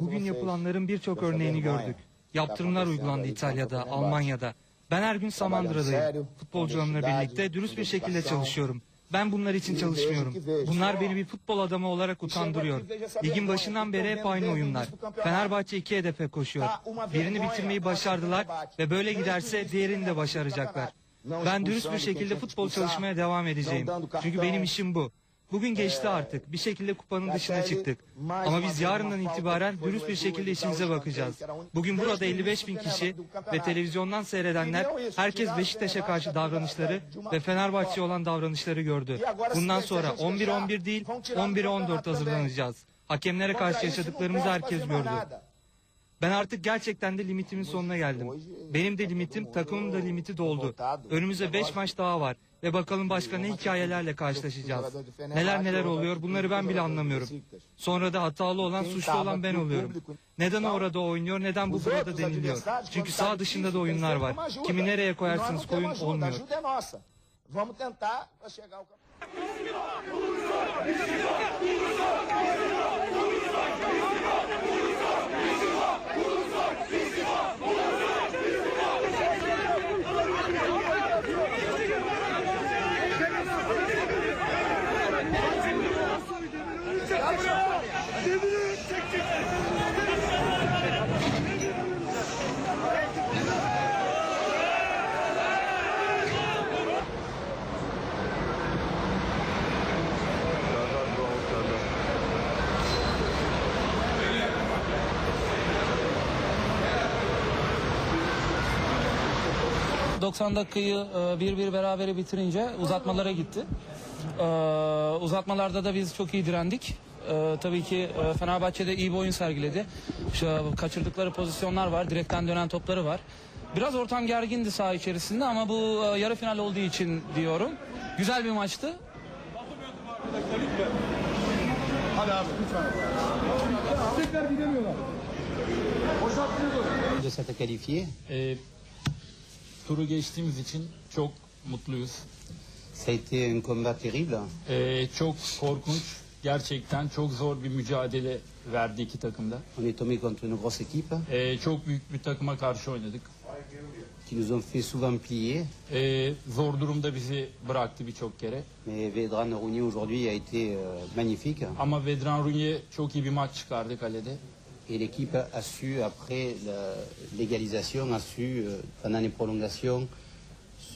Bugün yapılanların birçok örneğini gördük. Yaptırımlar uygulandı İtalya'da, Almanya'da. Ben her gün Samandıra'dayım. Futbolcularımla birlikte dürüst bir şekilde çalışıyorum. Ben bunlar için çalışmıyorum. Bunlar beni bir futbol adamı olarak utandırıyor. Ligin başından beri hep aynı oyunlar. Fenerbahçe iki hedefe koşuyor. Birini bitirmeyi başardılar ve böyle giderse diğerini de başaracaklar. Ben dürüst bir şekilde futbol çalışmaya devam edeceğim. Çünkü benim işim bu. Bugün geçti artık. Bir şekilde kupanın dışına çıktık. Ama biz yarından itibaren dürüst bir şekilde işimize bakacağız. Bugün burada 55 bin kişi ve televizyondan seyredenler herkes Beşiktaş'a karşı davranışları ve Fenerbahçe'ye olan davranışları gördü. Bundan sonra 11-11 değil 11-14 hazırlanacağız. Hakemlere karşı yaşadıklarımızı herkes gördü. Ben artık gerçekten de limitimin sonuna geldim. Benim de limitim, takımın da limiti doldu. Önümüzde 5 maç daha var ve bakalım başka ne hikayelerle karşılaşacağız. Neler neler oluyor bunları ben bile anlamıyorum. Sonra da hatalı olan, suçlu olan ben oluyorum. Neden orada oynuyor, neden bu burada deniliyor? Çünkü sağ dışında da oyunlar var. Kimi nereye koyarsanız koyun olmuyor. Vamos tentar para chegar ao 90 dakikayı e, 1-1 berabere bitirince uzatmalara gitti. Ee, Uzatmalarda da biz çok iyi direndik. Ee, Tabii ki e, Fenerbahçe'de iyi bir oyun sergiledi. Şu kaçırdıkları pozisyonlar var, direkten dönen topları var. Biraz ortam gergindi saha içerisinde ama bu e, yarı final olduğu için diyorum. Güzel bir maçtı. de s'être qualifié. E, turu geçtiğimiz için çok mutluyuz. Ça a été un combat terrible. E, çok korkunç, gerçekten çok zor bir mücadele verdi iki takımda. On est tombé contre une grosse équipe E, çok büyük bir takıma karşı oynadık. qui nous ont fait souvent plier. E, zor durumda bizi bıraktı birçok kere. Mais Vedran Rougny aujourd'hui a été euh, magnifique. Ama Vedran Runye çok iyi bir maç çıkardı kalede. Et l'équipe a su, après la- l'égalisation, a su, euh, pendant les prolongations,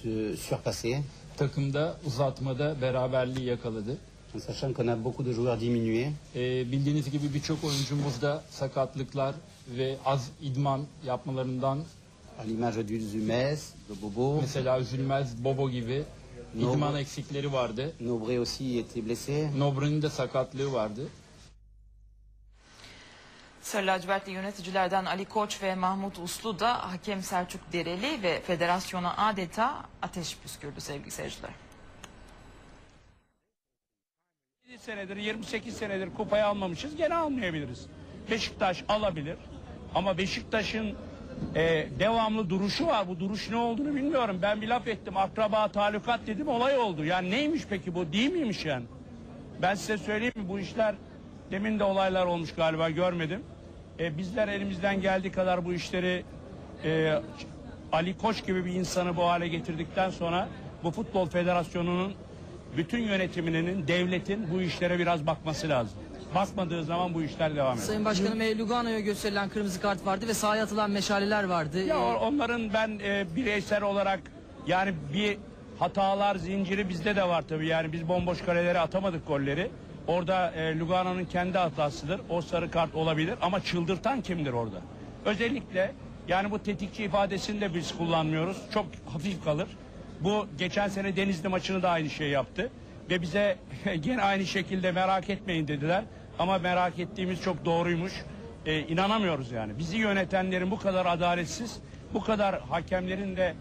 se surpasser. Takımda uzatmada beraberliği yakaladı. En sachant qu'on a beaucoup de joueurs diminués. E, bildiğiniz gibi birçok oyuncumuzda sakatlıklar ve az idman yapmalarından À l'image du Zumez, de Bobo. mesela Üzülmez, Bobo gibi idman eksikleri vardı. Nobré aussi était blessé. Nobre'nin de sakatlığı vardı. Sarı lacivertli yöneticilerden Ali Koç ve Mahmut Uslu da hakem Selçuk Dereli ve federasyona adeta ateş püskürdü sevgili seyirciler. 27 senedir 28 senedir kupayı almamışız gene almayabiliriz. Beşiktaş alabilir ama Beşiktaş'ın e, devamlı duruşu var. Bu duruş ne olduğunu bilmiyorum. Ben bir laf ettim akraba talukat dedim olay oldu. Yani neymiş peki bu değil miymiş yani? Ben size söyleyeyim mi bu işler demin de olaylar olmuş galiba görmedim. E, bizler elimizden geldiği kadar bu işleri e, Ali Koç gibi bir insanı bu hale getirdikten sonra bu futbol federasyonunun bütün yönetiminin, devletin bu işlere biraz bakması lazım. Bakmadığı zaman bu işler devam eder. Sayın Başkanım e, Lugano'ya gösterilen kırmızı kart vardı ve sahaya atılan meşaleler vardı. Ya o- onların ben e, bireysel olarak yani bir hatalar zinciri bizde de var tabii. Yani biz bomboş kalelere atamadık golleri. Orada e, Lugano'nun kendi hatasıdır. O sarı kart olabilir ama çıldırtan kimdir orada? Özellikle yani bu tetikçi ifadesini de biz kullanmıyoruz. Çok hafif kalır. Bu geçen sene Denizli maçını da aynı şey yaptı. Ve bize gene aynı şekilde merak etmeyin dediler. Ama merak ettiğimiz çok doğruymuş. Ee, inanamıyoruz yani. Bizi yönetenlerin bu kadar adaletsiz, bu kadar hakemlerin de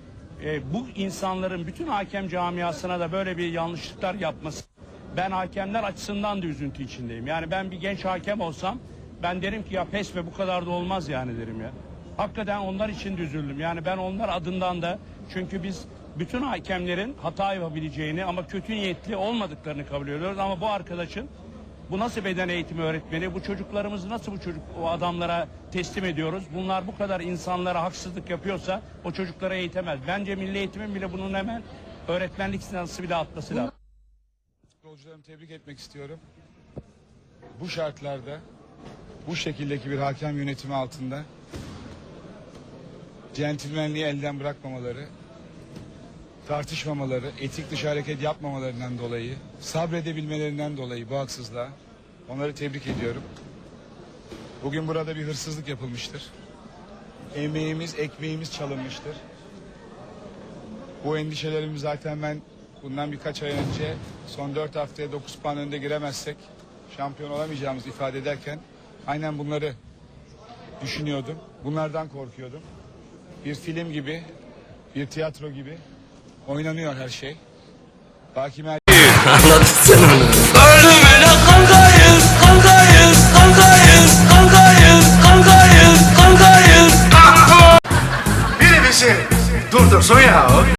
e, bu insanların bütün hakem camiasına da böyle bir yanlışlıklar yapması. Ben hakemler açısından da üzüntü içindeyim. Yani ben bir genç hakem olsam ben derim ki ya pes ve bu kadar da olmaz yani derim ya. Hakikaten onlar için de üzüldüm. Yani ben onlar adından da çünkü biz bütün hakemlerin hata yapabileceğini ama kötü niyetli olmadıklarını kabul ediyoruz. Ama bu arkadaşın Bu nasıl beden eğitimi öğretmeni? Bu çocuklarımızı nasıl bu çocuk o adamlara teslim ediyoruz? Bunlar bu kadar insanlara haksızlık yapıyorsa o çocuklara eğitemez. Bence milli eğitimin bile bunun hemen öğretmenlik sınavı bir de atması lazım. Futbolcularımı tebrik etmek istiyorum. Bu şartlarda, bu şekildeki bir hakem yönetimi altında centilmenliği elden bırakmamaları, tartışmamaları, etik dışı hareket yapmamalarından dolayı, sabredebilmelerinden dolayı bu haksızlığa onları tebrik ediyorum. Bugün burada bir hırsızlık yapılmıştır. Emeğimiz, ekmeğimiz çalınmıştır. Bu endişelerimi zaten ben bundan birkaç ay önce son 4 haftaya 9 puan önde giremezsek şampiyon olamayacağımızı ifade ederken aynen bunları düşünüyordum. Bunlardan korkuyordum. Bir film gibi, bir tiyatro gibi oynanıyor her şey. Hakime Ölümüne kankayız, kankayız, kankayız, kankayız, kankayız, kankayız. Biri bizi durdursun ya.